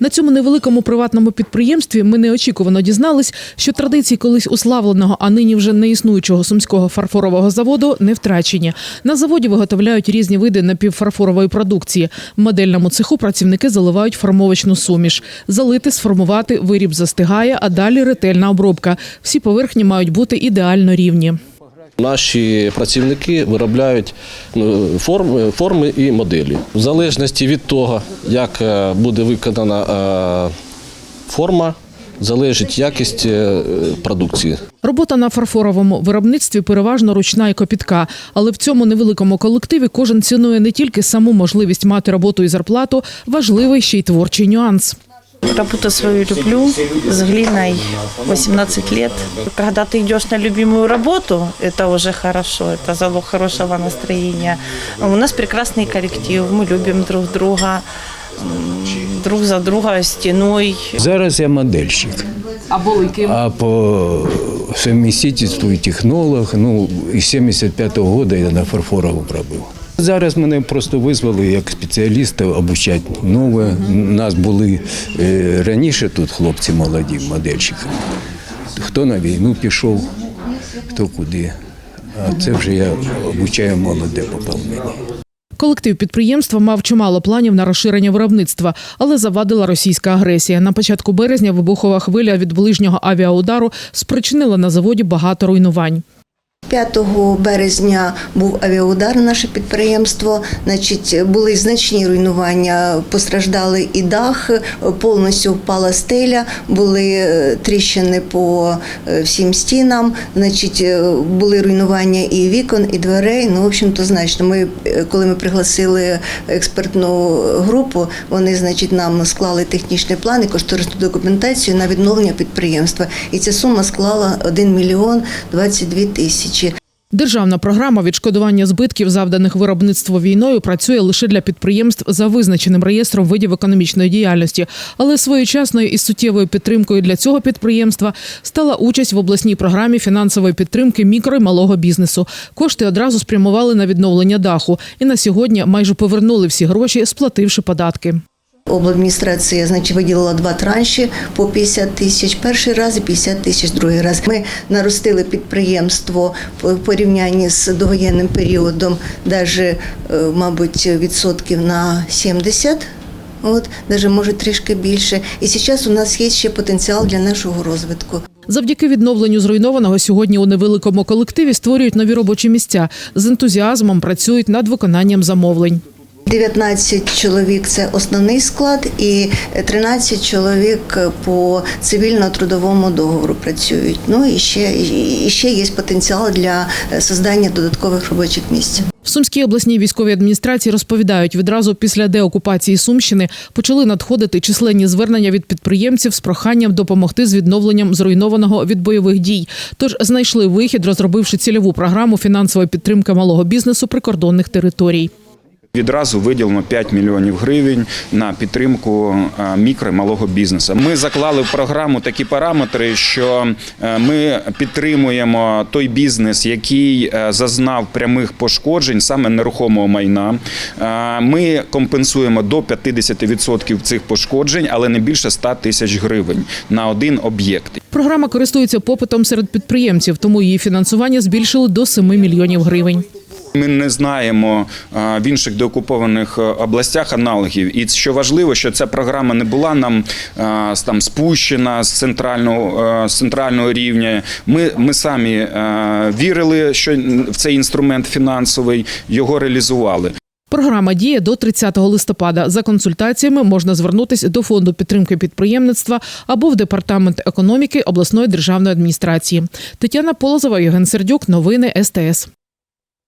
На цьому невеликому приватному підприємстві ми неочікувано дізнались, що традиції колись уславленого, а нині вже не існуючого сумського фарфорового заводу не втрачені. На заводі виготовляють різні види напівфарфорової продукції. В модельному цеху працівники заливають формовочну суміш. Залити, сформувати, виріб застигає, а далі ретельна обробка. Всі поверхні мають бути ідеально рівні. Наші працівники виробляють ну, форми, форми і моделі. В залежності від того, як е, буде виконана е, форма, залежить якість е, продукції. Робота на фарфоровому виробництві переважно ручна і копітка, але в цьому невеликому колективі кожен цінує не тільки саму можливість мати роботу і зарплату, важливий ще й творчий нюанс. Работу свою люблю, с глиной 18 лет. Когда ты идешь на любимую работу, это уже хорошо, это залог хорошего настроения. У нас прекрасный коллектив, мы любим друг друга, м, друг за друга стеной. Зараз я модельщик, А були ким? а по совмістительству і технолог. Ну, із 75-го року я на фарфоровому робив. Зараз мене просто визвали як спеціаліста обучати нове. У нас були е, раніше тут хлопці молоді, модельщики. Хто на війну пішов, хто куди. А це вже я обучаю молоде поповнення. Колектив підприємства мав чимало планів на розширення виробництва, але завадила російська агресія. На початку березня вибухова хвиля від ближнього авіаудару спричинила на заводі багато руйнувань. 5 березня був авіаудар на наше підприємство. Значить, були значні руйнування, постраждали і дах, повністю впала стеля, були е, тріщини по е, всім стінам. Значить, е, були руйнування і вікон, і дверей. Ну, в общем-то, значно. Ми, коли ми пригласили експертну групу, вони, значить, нам склали технічний план і кошторисну документацію на відновлення підприємства. І ця сума склала 1 мільйон 22 тисячі. Державна програма відшкодування збитків, завданих виробництву війною, працює лише для підприємств за визначеним реєстром видів економічної діяльності. Але своєчасною і суттєвою підтримкою для цього підприємства стала участь в обласній програмі фінансової підтримки мікро і малого бізнесу. Кошти одразу спрямували на відновлення даху, і на сьогодні майже повернули всі гроші, сплативши податки. Обладміністрація значить, виділила два транші по 50 тисяч перший раз і 50 тисяч другий раз. Ми наростили підприємство в порівнянні з довоєнним періодом, навіть, мабуть, відсотків на 70. От, навіть може трішки більше. І зараз у нас є ще потенціал для нашого розвитку. Завдяки відновленню зруйнованого сьогодні у невеликому колективі створюють нові робочі місця. З ентузіазмом працюють над виконанням замовлень. 19 чоловік це основний склад, і 13 чоловік по цивільно-трудовому договору працюють. Ну і ще, і ще є потенціал для створення додаткових робочих місць. В Сумській обласній військовій адміністрації розповідають, відразу після деокупації Сумщини почали надходити численні звернення від підприємців з проханням допомогти з відновленням зруйнованого від бойових дій. Тож знайшли вихід, розробивши цільову програму фінансової підтримки малого бізнесу прикордонних територій. Відразу виділено 5 мільйонів гривень на підтримку е, мікро і малого бізнесу. Ми заклали в програму такі параметри, що е, ми підтримуємо той бізнес, який е, зазнав прямих пошкоджень, саме нерухомого майна. Ми компенсуємо до 50% цих пошкоджень, але не більше 100 тисяч гривень на один об'єкт. Програма користується попитом серед підприємців, тому її фінансування збільшили до 7 мільйонів гривень. Ми не знаємо в інших деокупованих е, областях аналогів. І що важливо, що ця програма не була нам там спущена з центрального е, з центрального рівня. Ми, ми самі е, вірили, що в цей інструмент фінансовий його реалізували. Програма діє до 30 листопада. За консультаціями можна звернутися до фонду підтримки підприємництва або в департамент економіки обласної державної адміністрації. Тетяна Полозова, Євген Сердюк. Новини СТС.